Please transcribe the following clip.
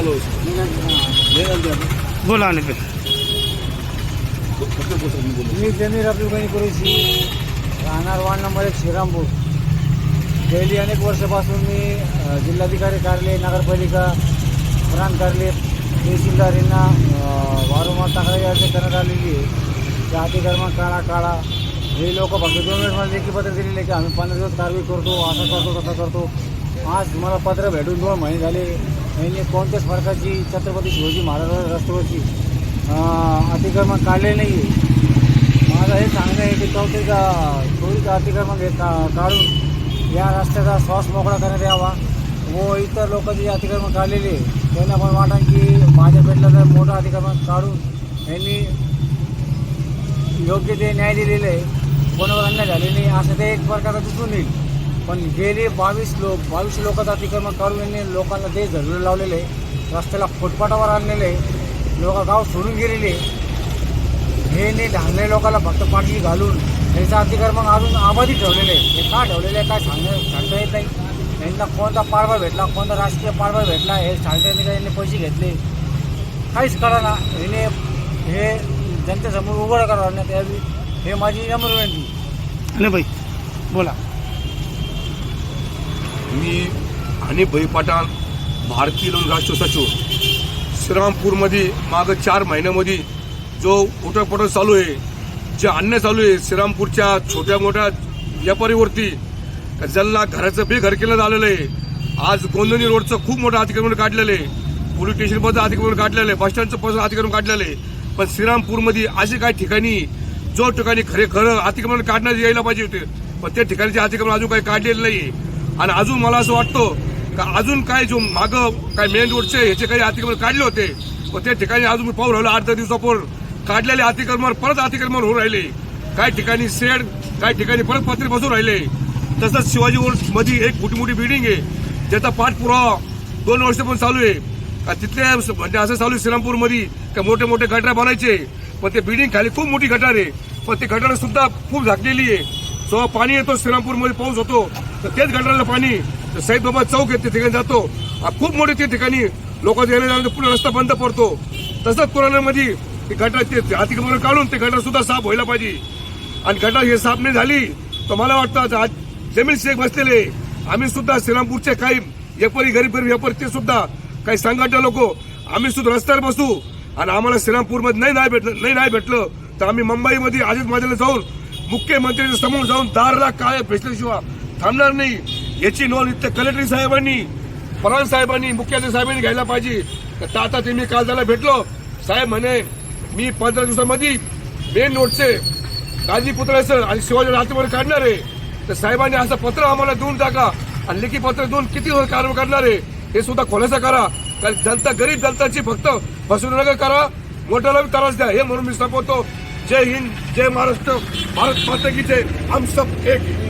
Covid आलो लेదంటే बोला आणि ते फक्त बोलतो मी जमीर अब्दुल कुरेशी राहणार वार्ड नंबर एक श्रीरामपूर। गेली अनेक वर्षापासून मी जिल्हाधिकारी कार्यालय नगरपालिका प्रांत कार्यालय तहसीलदार यांना वारंवार तक्रारी अर्ज़ करण्यात आलेली आहे. त्या अतिक्रमण काळा काळा हे लोक फक्त दोन वेळेस मला लेखी पत्र दिलेले की आम्ही पंधरा दिवस कारवाई करतो असं करतो तसं करतो. आज मला पत्र भेटून दोन महिने झाले. यांनी कोणत्याच प्रकारची छत्रपती शिवाजी महाराज रस्त्यावरची अतिक्रमण काढले नाही आहे माझं हे सांगणं आहे की चौथीचा चोरीचं अतिक्रमण हे का काढून या रस्त्याचा श्वास मोकळा करण्यात यावा व इतर लोक जे अतिक्रमण काढलेले आहे, त्यांना पण वाटा की माझ्या पेटला तर मोठं अतिक्रमण काढून यांनी योग्य ते न्याय दिलेले आहे कोणावर अन्याय झाले नाही असं ते एक प्रकारचं दिसून येईल. पण गेले बावीस लोक बावीस लोकांचं अतिक्रमण करून यांनी लोकांना ते झरलं लावलेले आहे. रस्त्याला फुटपाटावर आणलेले लोक गाव सोडून गेलेले हे ने धान्य लोकांना फक्त पाठी घालून त्यांचं अतिक्रमण अजून आबादी ठेवलेले आहे. हे का ठेवलेले आहे? काय सांगणं सांगता येत नाही. यांना कोणता पाडवा भेटला कोणता राजकीय पाडवा भेटला हे सांगता येत नाही यांनी पैसे घेतले? काहीच कळाना. हिने हे जनतेसमोर उघड करण्यात हे माझी नम्र विनंती. आणि भाई बोला. मी आणि भाई भारतीय राष्ट्र सचिव श्रीरामपूरमध्ये मागं चार महिन्यामध्ये जो उठकपटक चालू आहे जे अन्य चालू आहे श्रीरामपूरच्या छोट्या मोठ्या व्यापारीवरती ज्यांना घराचं बेघर केलं आलेलं आहे. आज गोंदणी रोडचं खूप मोठं अतिक्रमण काढलेलं आहे. पोलीस स्टेशनमध्ये अतिक्रमण काढलेलं आहे. बस स्टँडचं अतिक्रमण काढलेलं आहे. पण श्रीरामपूरमध्ये असे काही ठिकाणी जो ठिकाणी खरे खरं अतिक्रमण काढण्यात यायला पाहिजे होते पण त्या ठिकाणचे अतिक्रमण अजून काही काढलेलं नाही आणि अजून मला असं वाटतं का अजून काय जो मागं काय मेन रोडचे ह्याचे काही अतिक्रमण काढले होते पण त्या ठिकाणी अजून मी पाहू राहिलो आठ दहा दिवसापूर्वी. काढलेले अतिक्रमण परत अतिक्रमण होऊन राहिले. काही ठिकाणी शेड काही ठिकाणी परत पत्रे बसून राहिले. तसंच शिवाजी रोडमध्ये एक मोठी मोठी बिल्डिंग आहे. ज्याचा पाठपुरावा दोन वर्ष पण चालू आहे. का तिथले म्हणजे असं चालू आहे श्रीरामपूरमध्ये का मोठे मोठे गटार बनायचे. पण ते बिल्डिंग खाली खूप मोठी गटार आहे. पण ते गटार सुद्धा खूप झाकलेली आहे. जेव्हा पाणी येतो श्रीरामपूरमध्ये पाऊस होतो तर तेच गटाराला पाणी. तर साईद बाबा चौक आहे त्या ठिकाणी जातो. खूप मोठे ते ठिकाणी लोक येण्या जाण्याचा पूर्ण रस्ता बंद पडतो. तसंच कोरोनामध्ये ते गटार ते अतिक्रमण काढून ते गटार सुद्धा साफ व्हायला पाहिजे. आणि गटार हे साफ नाही झाली तर मला वाटतं आज जमीन शेख बसलेले आम्ही सुद्धा श्रीरामपूरचे काही व्यापारी गरीब गरीब व्यापारी ते सुद्धा काही संघटना लोक आम्ही सुद्धा रस्त्यावर बसू. आणि आम्हाला श्रीरामपूरमध्ये नाही नाही भेटलं नाही नाही भेटलं तर आम्ही मुंबईमध्ये आजच माझ्याला जाऊन मुख्यमंत्र्यांच्या समोर जाऊन दारला काय भेटल्याशिवाय थांबणार नाही. याची नोंद इथल्या कलेक्टर साहेबांनी परान साहेबांनी मुख्याधिकारी साहेबांनी घ्यायला पाहिजे. तर आता ते मी काल त्याला भेटलो. साहेब म्हणे मी पंधरा दिवसामध्ये मेन नोटचे गाजी पुतळ्याचं आणि शिवाजी रात्रीवर काढणार आहे. तर साहेबांनी असं पत्र आम्हाला देऊन टाका. आणि लेखी पत्र देऊन किती वर कारवाई करणार आहे हे सुद्धा खुलासा करा. कारण जनता गरीब जनताची फक्त फसवणूक नका करा. मोठ्याला त्रास द्या हे म्हणून मी संपवतो. जय हिंद जय महाराष्ट्र. भारत माता की जय. हम सब एक.